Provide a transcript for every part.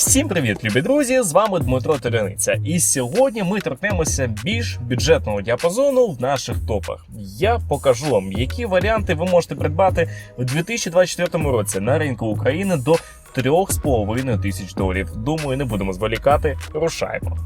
Всім привіт, любі друзі! З вами Дмитро Терениця. І сьогодні ми торкнемося більш бюджетного діапазону в наших топах. Я покажу вам, які варіанти ви можете придбати у 2024 році на ринку України до 3,5 тисяч доларів. Думаю, не будемо зволікати. Рушаємо.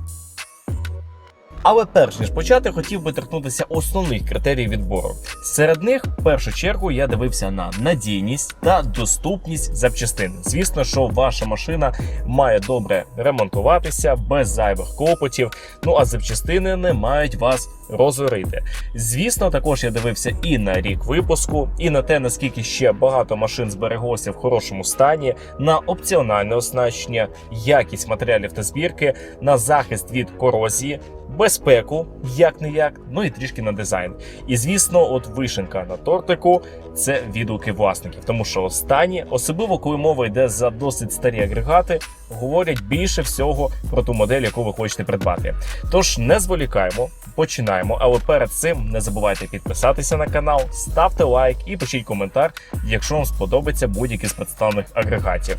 Але перш ніж почати, хотів би торкнутися основних критерій відбору. Серед них, в першу чергу, я дивився на надійність та доступність запчастин. Звісно, що ваша машина має добре ремонтуватися без зайвих клопотів. Ну а запчастини не мають вас розорити. Звісно, також я дивився і на рік випуску, і на те, наскільки ще багато машин збереглося в хорошому стані, на опціональне оснащення, якість матеріалів та збірки, на захист від корозії. Безпеку, як не як, ну і трішки на дизайн. І звісно, от вишенка на тортику це відгуки власників, тому що останні, особливо коли мова йде за досить старі агрегати, говорять більше всього про ту модель, яку ви хочете придбати. Тож не зволікаємо, починаємо. Але перед цим не забувайте підписатися на канал, ставте лайк і пишіть коментар, якщо вам сподобається будь-який з представлених агрегатів.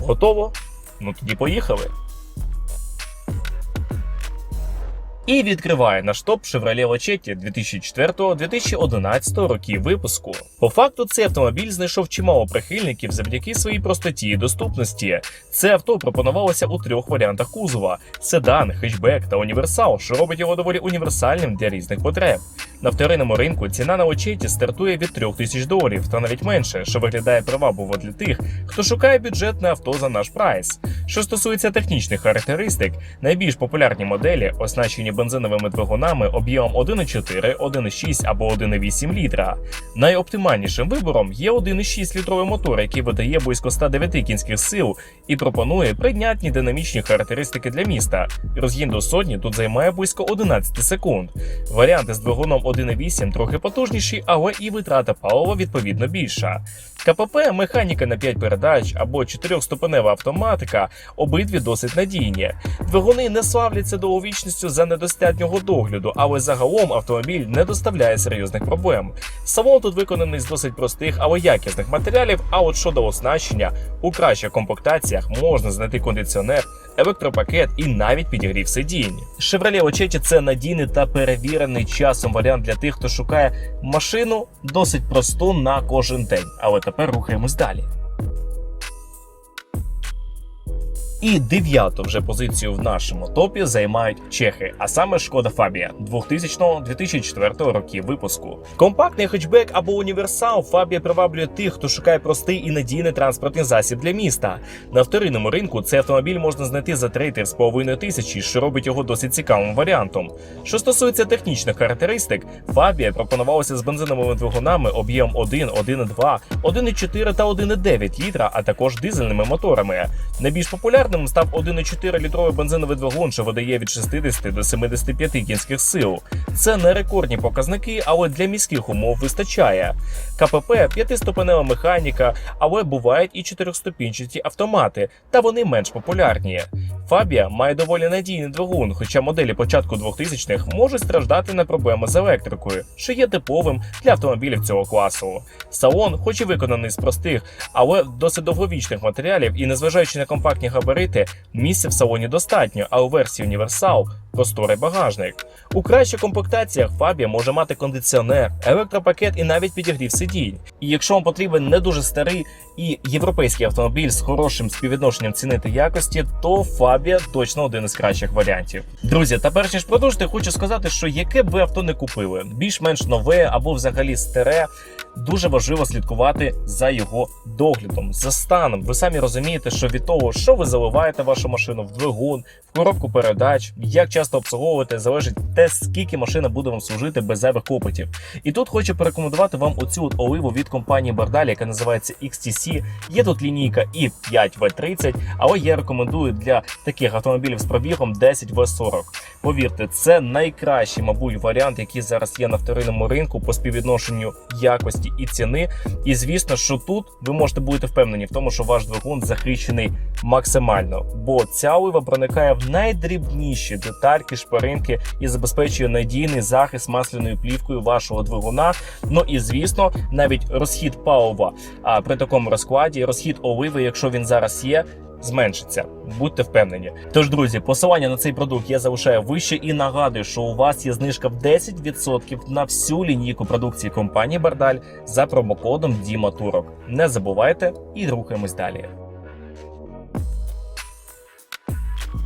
Готово? Ну тоді поїхали. І відкриває наш топ Chevrolet Lachetti 2004-2011 років випуску. По факту, цей автомобіль знайшов чимало прихильників завдяки своїй простоті і доступності. Це авто пропонувалося у трьох варіантах кузова: седан, хетчбек та універсал, що робить його доволі універсальним для різних потреб. На вторинному ринку ціна на Lachetti стартує від 3 тисяч доларів та навіть менше, що виглядає привабливо для тих, хто шукає бюджетне авто за наш прайс. Що стосується технічних характеристик, найбільш популярні моделі оснащені бензиновими двигунами об'ємом 1,4, 1,6 або 1,8 літра. Найоптимальнішим вибором є 1,6 літровий мотор, який видає близько 109 кінських сил і пропонує прийнятні динамічні характеристики для міста. Розгін до сотні тут займає близько 11 секунд. Варіанти з двигуном 1,8 трохи потужніші, але і витрата палива відповідно більша. КПП, механіка на 5 передач або 4-ступенева автоматика обидві досить надійні. Двигуни не славляться довговічністю за недостатнього догляду, але загалом автомобіль не доставляє серйозних проблем. Салон тут виконаний з досить простих, але якісних матеріалів. А от щодо оснащення, у кращих комплектаціях можна знайти кондиціонер, електропакет і навіть підігрів сидінь. Chevrolet Lachetti – це надійний та перевірений часом варіант для тих, хто шукає машину досить просту на кожен день. Але тепер рухаємось далі. І дев'яту вже позицію в нашому топі займають чехи, а саме Шкода Фабія 2000-2004 років випуску. Компактний хетчбек або універсал Фабія приваблює тих, хто шукає простий і надійний транспортний засіб для міста. На вторинному ринку цей автомобіль можна знайти за 3,5 тисячі, що робить його досить цікавим варіантом. Що стосується технічних характеристик, Фабія пропонувалася з бензиновими двигунами об'єм 1, 1,2, 1,4 та 1,9 літра, а також дизельними моторами. Найбільш популярним став 1,4 літровий бензиновий двигун, що видає від 60 до 75 кінських сил. Це не рекордні показники, але для міських умов вистачає. КПП п'ятиступенева механіка, але бувають і чотирьохступінчаті автомати, та вони менш популярні. Фабія має доволі надійний двигун, хоча моделі початку 2000-х можуть страждати на проблеми з електрикою, що є типовим для автомобілів цього класу. Салон, хоч і виконаний з простих, але досить довговічних матеріалів, і незважаючи на компактні габарити, місця в салоні достатньо, а у версії універсал просторий багажник. У кращих комплектаціях Фабія може мати кондиціонер, електропакет і навіть підігрів сидінь. І якщо вам потрібен не дуже старий і європейський автомобіль з хорошим співвідношенням ціни та якості, то Фабія точно один із кращих варіантів. Друзі, та перш ніж продовжити, хочу сказати, що яке б ви авто не купили, більш-менш нове або взагалі старе. Дуже важливо слідкувати за його доглядом, за станом. Ви самі розумієте, що від того, що ви заливаєте вашу машину в двигун, в коробку передач, як часто обслуговуєте, залежить те, скільки машина буде вам служити без зайвих клопотів. І тут хочу порекомендувати вам оцю от оливу від компанії Бардалі, яка називається XTC. Є тут лінійка і 5 v 30 але я рекомендую для таких автомобілів з пробігом 10 v 40 Повірте, це найкращий, мабуть, варіант, який зараз є на вторинному ринку по співвідношенню якості і ціни. І звісно, що тут ви можете бути впевнені в тому, що ваш двигун захищений максимально, бо ця олива проникає в найдрібніші детальки, шпаринки і забезпечує надійний захист масляною плівкою вашого двигуна. Ну і звісно, навіть розхід палива а при такому розкладі, розхід оливи, якщо він зараз є. зменшиться. Будьте впевнені. Тож, друзі, посилання на цей продукт я залишаю вище і нагадую, що у вас є знижка в 10% на всю лінійку продукції компанії Бардаль за промокодом Діма Турок. Не забувайте і рухаємось далі.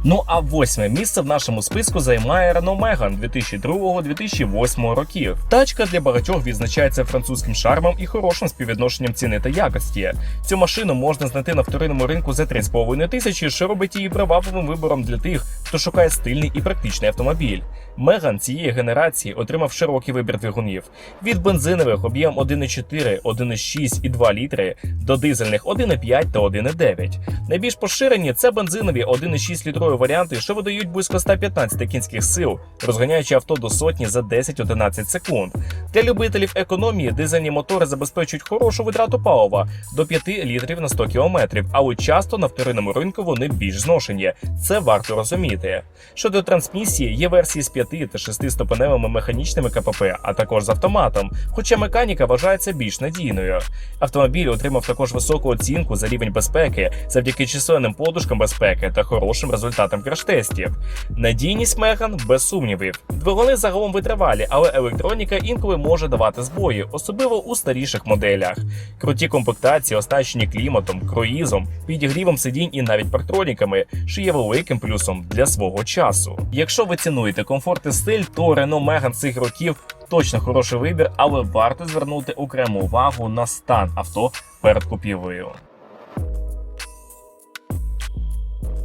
Ну а восьме місце в нашому списку займає Renault Megane 2002-2008 років. Тачка для багатьох відзначається французьким шармом і хорошим співвідношенням ціни та якості. Цю машину можна знайти на вторинному ринку за 3,5 тисячі, що робить її привабливим вибором для тих, хто шукає стильний і практичний автомобіль. Меган цієї генерації отримав широкий вибір двигунів від бензинових об'єм 1,4, 1,6 і 2 літри до дизельних 1,5 та 1,9. Найбільш поширені це бензинові 1,6 літрові варіанти, що видають близько 115 кінських сил, розганяючи авто до сотні за 10-11 секунд. Для любителів економії дизельні мотори забезпечують хорошу витрату палива до 5 літрів на 100 кілометрів, але часто на вторинному ринку вони більш зношені. Це варто розуміти. Щодо трансмісії, є версії з 5 та 6 ступеневими механічними КПП, а також з автоматом, хоча механіка вважається більш надійною. Автомобіль отримав також високу оцінку за рівень безпеки завдяки численним подушкам безпеки та хорошим результатам краш-тестів. Надійність Меган без сумнівів. Двигуни загалом витривалі, але електроніка інколи може давати збої, особливо у старіших моделях. Круті комплектації, оснащені кліматом, круїзом, підігрівом сидінь і навіть парктроніками, що є великим плюсом для свого часу. Якщо ви цінуєте комфорт і стиль, то Renault Megane цих років точно хороший вибір, але варто звернути окрему увагу на стан авто перед купівлею.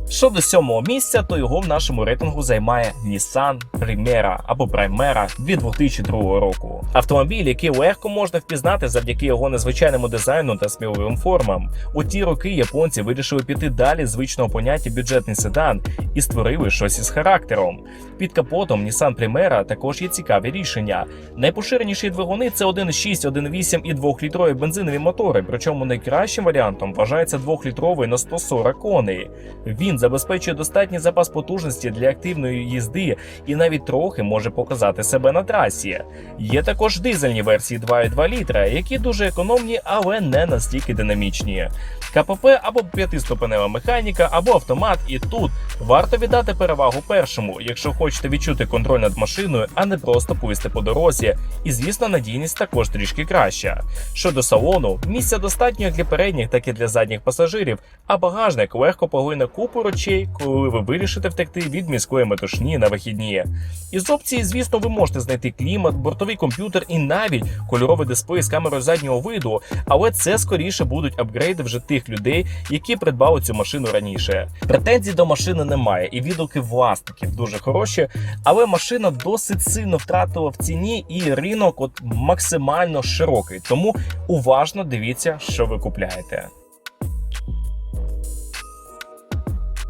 Щодо сьомого місця, то його в нашому рейтингу займає Nissan Primera або Primera від 2002 року. Автомобіль, який легко можна впізнати завдяки його незвичайному дизайну та сміливим формам. У ті роки японці вирішили піти далі звичного поняття бюджетний седан і створили щось із характером. Під капотом Nissan Primera також є цікаві рішення. Найпоширеніші двигуни це 1.6, 1.8 і 2-літрові бензинові мотори. Причому найкращим варіантом вважається 2-літровий на 140 коней. Він забезпечує достатній запас потужності для активної їзди і навіть трохи може показати себе на трасі. Є також дизельні версії 2,2 літра, які дуже економні, але не настільки динамічні. КПП або п'ятиступенева механіка, або автомат, і тут варто віддати перевагу першому, якщо хочете відчути контроль над машиною, а не просто плисти по дорозі. І звісно, надійність також трішки краща. Щодо салону, місця достатньо як для передніх, так і для задніх пасажирів, а багажник легко поглине купу речей, коли ви вирішите втекти від міської метушні на вихідні. Із опції, звісно, ви можете знайти клімат, бортовий комп'ютер і навіть кольоровий дисплей з камерою заднього виду, але це скоріше будуть апгрейди вже тих людей, які придбали цю машину раніше. Претензій до машини немає, і відгуки власників дуже хороші, але машина досить сильно втратила в ціні, і ринок от максимально широкий. Тому уважно дивіться, що ви купляєте.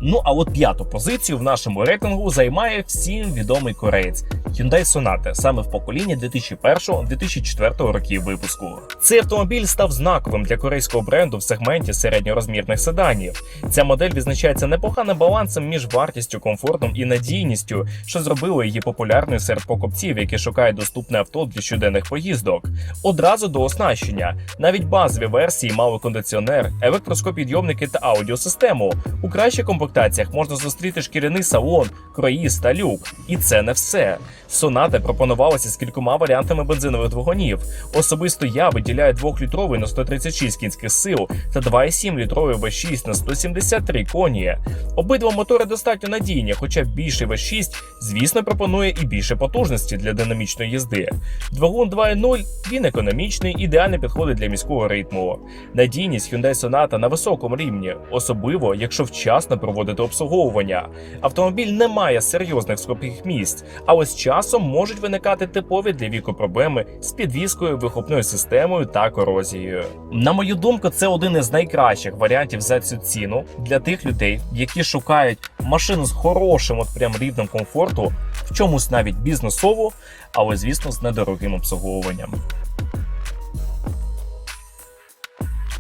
Ну а от п'яту позицію в нашому рейтингу займає всім відомий кореєць Hyundai Sonata, саме в поколінні 2001-2004 років випуску. Цей автомобіль став знаковим для корейського бренду в сегменті середньорозмірних седанів. Ця модель відзначається непоганим балансом між вартістю, комфортом і надійністю, що зробило її популярною серед покупців, які шукають доступне авто для щоденних поїздок. Одразу до оснащення. Навіть базові версії мали кондиціонер, електроскопідйомники та аудіосистему. У кращих комплектаціях можна зустріти шкіряний салон, круїз та люк. І це не все. Соната пропонувалася з кількома варіантами бензинових двигунів. Особисто я виділяю 2-літровий на 136 кінських сил та 2,7-літровий V6 на 173 коні. Обидва мотори достатньо надійні, хоча більший V6, звісно, пропонує і більше потужності для динамічної їзди. Двигун 2.0 він економічний, ідеально підходить для міського ритму. Надійність Hyundai Sonata на високому рівні, особливо якщо вчасно проводити обслуговування. Автомобіль не має серйозних скопих місць, але з часом можуть виникати типові для віку проблеми з підвіскою, вихопною системою та корозією. На мою думку, це один із найкращих варіантів за цю ціну для тих людей, які шукають машину з хорошим, от прям рівнем комфорту, в чомусь навіть бізнесову, але звісно з недорогим обслуговуванням.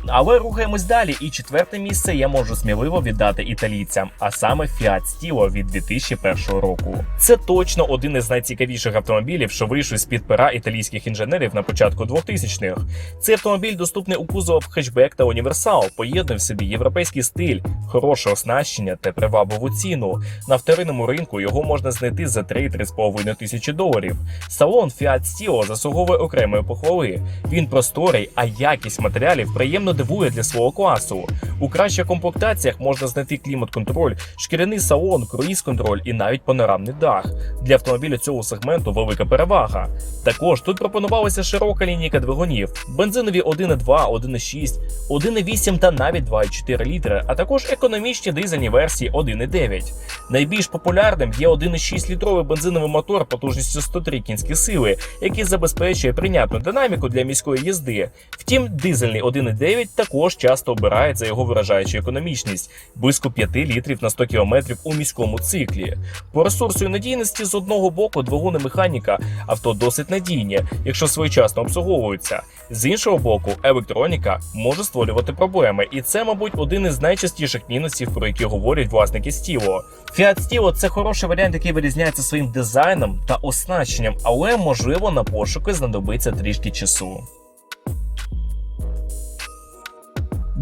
Але рухаємось далі. І четверте місце я можу сміливо віддати італійцям, а саме Fiat Stilo від 2001 року. Це точно один із найцікавіших автомобілів, що вийшов з під пера італійських інженерів на початку 2000-х. Цей автомобіль доступний у кузовах хетчбек та універсал, поєднує в собі європейський стиль, хороше оснащення та привабливу ціну. На вторинному ринку його можна знайти за 3-3,5 тисячі доларів. Салон Fiat Stilo заслуговує окремої похвали. Він просторий, а якість матеріалів приємно дивує для свого класу. У кращих комплектаціях можна знайти клімат-контроль, шкіряний салон, круїз-контроль і навіть панорамний дах. Для автомобіля цього сегменту велика перевага. Також тут пропонувалася широка лінійка двигунів: бензинові 1,2, 1,6, 1,8 та навіть 2,4 літри, а також економічні дизельні версії 1,9. Найбільш популярним є 1,6 літровий бензиновий мотор потужністю 103 кінські сили, який забезпечує прийнятну динаміку для міської їзди. Втім, дизельний 1,9 також часто обирають за його виражаючу економічність близько 5 літрів на 100 км у міському циклі. По ресурсу і надійності з одного боку двигун і механіка авто досить надійні, якщо своєчасно обслуговуються. З іншого боку, електроніка може створювати проблеми, і це, мабуть, один із найчастіших мінусів, про які говорять власники Стіло. Fiat Stilo – це хороший варіант, який вирізняється своїм дизайном та оснащенням, але можливо на пошуки знадобиться трішки часу.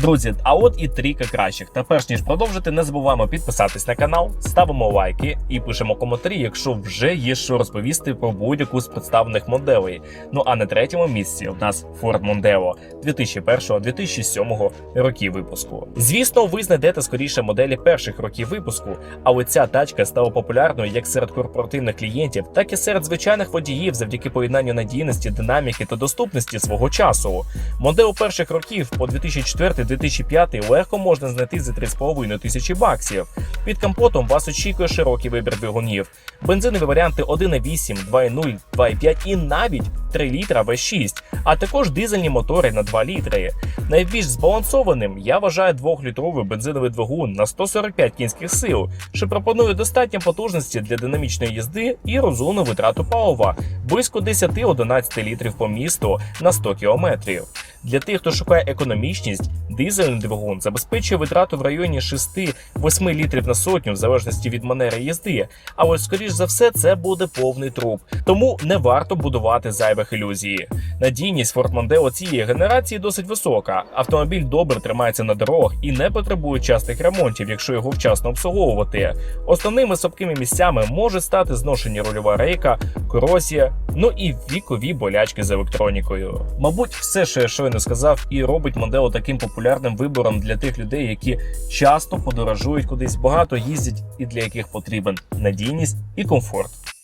Друзі, а от і трійка кращих. Та перш ніж продовжити, не забуваємо підписатись на канал, ставимо лайки і пишемо коментарі, якщо вже є що розповісти про будь-яку з представлених моделей. Ну а на третьому місці у нас Ford Mondeo 2001-2007 років випуску. Звісно, ви знайдете скоріше моделі перших років випуску, але ця тачка стала популярною як серед корпоративних клієнтів, так і серед звичайних водіїв завдяки поєднанню надійності, динаміки та доступності свого часу. Mondeo перших років по 2004 2005 легко можна знайти за 3,5 тисячі баксів. Під капотом вас очікує широкий вибір двигунів. Бензинові варіанти 1,8, 2,0, 2,5 і навіть 3 літра V6, а також дизельні мотори на 2 літри. Найбільш збалансованим я вважаю 2-літровий бензиновий двигун на 145 кінських сил, що пропонує достатньо потужності для динамічної їзди і розумну витрату палива близько 10-11 літрів по місту на 100 кілометрів. Для тих, хто шукає економічність, дизельний двигун забезпечує витрату в районі 6-8 літрів на сотню, в залежності від манери їзди. Але скоріш за все це буде повний труп. Тому не варто будувати зайвих ілюзій. Надійність Ford Mondeo цієї генерації досить висока. Автомобіль добре тримається на дорогах і не потребує частих ремонтів, якщо його вчасно обслуговувати. Основними слабкими місцями може стати зношення рульова рейка, корозія, ну і вікові болячки з електронікою. Мабуть, все, що я щойно сказав, і робить Mondeo таким популярним вибором для тих людей, які часто подорожують кудись, багато їздять і для яких потрібен надійність і комфорт.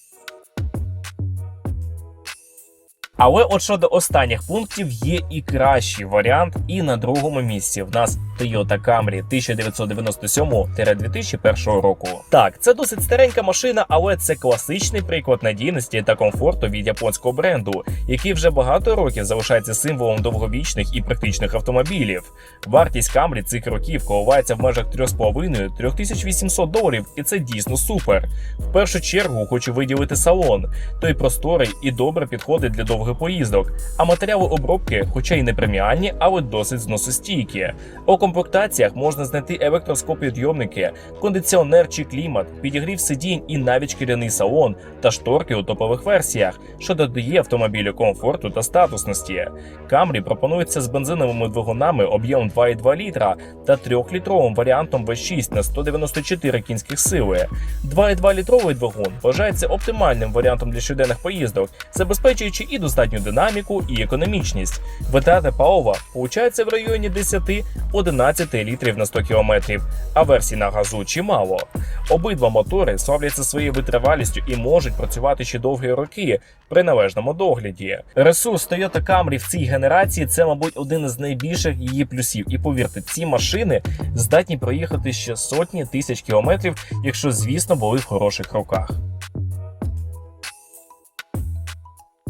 Але от щодо останніх пунктів є і кращий варіант, і на другому місці в нас Toyota Camry 1997-2001 року. Так, це досить старенька машина, але це класичний приклад надійності та комфорту від японського бренду, який вже багато років залишається символом довговічних і практичних автомобілів. Вартість Camry цих років коливається в межах 3,5-3800 доларів, і це дійсно супер. В першу чергу хочу виділити салон. Той просторий і добре підходить для довгих поїздок, а матеріали обробки, хоча й не преміальні, але досить зносостійкі. У комплектаціях можна знайти електроскопідйомники, кондиціонер чи клімат, підігрів сидінь і навіть шкіряний салон та шторки у топових версіях, що додає автомобілю комфорту та статусності. Camry пропонується з бензиновими двигунами об'ємом 2,2 літра та 3-літровим варіантом V6 на 194 кінських сили. 2,2 літровий двигун вважається оптимальним варіантом для щоденних поїздок, забезпечуючи і достатню динаміку, і економічність. Витрати палива получаються в районі 10-11 літрів на 100 км, а версій на газу чимало. Обидва мотори славляться своєю витривалістю і можуть працювати ще довгі роки при належному догляді. Ресурс Toyota Camry в цій генерації це, мабуть, один із найбільших її плюсів. І повірте, ці машини здатні проїхати ще сотні тисяч кілометрів, якщо, звісно, були в хороших руках.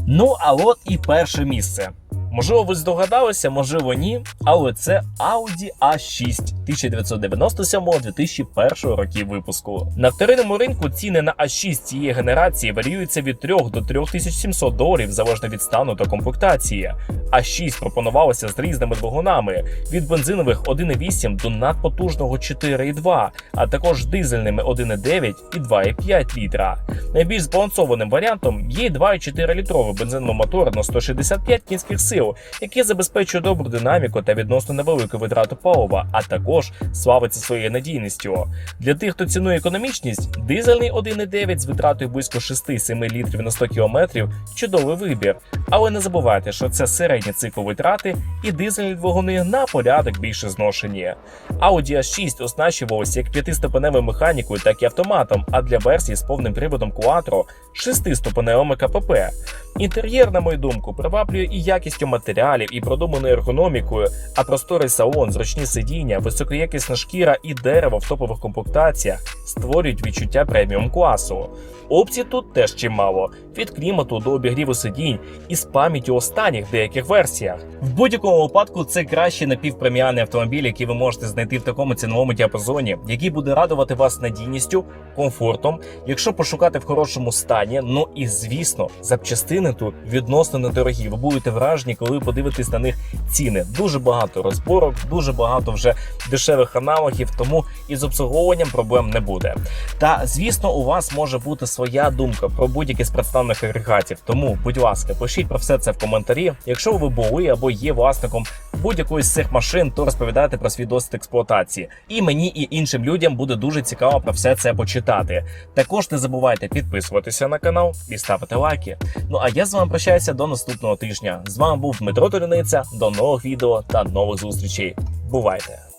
Ну а от і перше місце. Можливо, ви здогадалися, можливо, ні, але це Audi A6 1997-2001 років випуску. На вторинному ринку ціни на A6 цієї генерації варіюються від 3 до 3700 доларів залежно від стану та комплектації. А6 пропонувалося з різними двигунами від бензинових 1,8 до надпотужного 4,2, а також дизельними 1,9 і 2,5 літра. Найбільш збалансованим варіантом є 2,4 літровий бензиновий мотор на 165 кінських сил, який забезпечує добру динаміку та відносно невелику витрату палива, а також славиться своєю надійністю. Для тих, хто цінує економічність, дизельний 1,9 з витратою близько 6-7 літрів на 100 км – чудовий вибір. Але не забувайте, що це середній цикл витрати і дизельні двигуни на порядок більше зношені. Audi A6 оснащувалося як п'ятиступеневою механікою, так і автоматом, а для версії з повним приводом Quattro – шестиступеневими КПП. Інтер'єр, на мою думку, приваблює і якістю матеріалів, і продуманою ергономікою, а просторий салон, зручні сидіння, високоякісна шкіра і дерево в топових комплектаціях створюють відчуття преміум класу. Опцій тут теж чимало від клімату до обігріву сидінь і з пам'яттю останніх деяких версіях. В будь-якому випадку це кращий напівпреміальний автомобіль, який ви можете знайти в такому ціновому діапазоні, який буде радувати вас надійністю, комфортом, якщо пошукати в хорошому стані. Ну і звісно, запчастини тут відносно недорогі. Ви будете вражені, коли ви подивитесь на них ціни. Дуже багато розборок, дуже багато вже дешевих аналогів, тому із обслуговуванням проблем не буде. Та звісно, у вас може бути своя думка про будь-які з представних агрегатів. Тому, будь ласка, пишіть про все це в коментарі. Якщо ви були або є власником будь-якої з цих машин, то розповідайте про свій досвід експлуатації. І мені і іншим людям буде дуже цікаво про все це почитати. Також не забувайте підписуватися на канал і ставити лайки. Ну а я з вами прощаюся до наступного тижня. З вами був Дмитро Толяниця. До нових відео та нових зустрічей. Бувайте!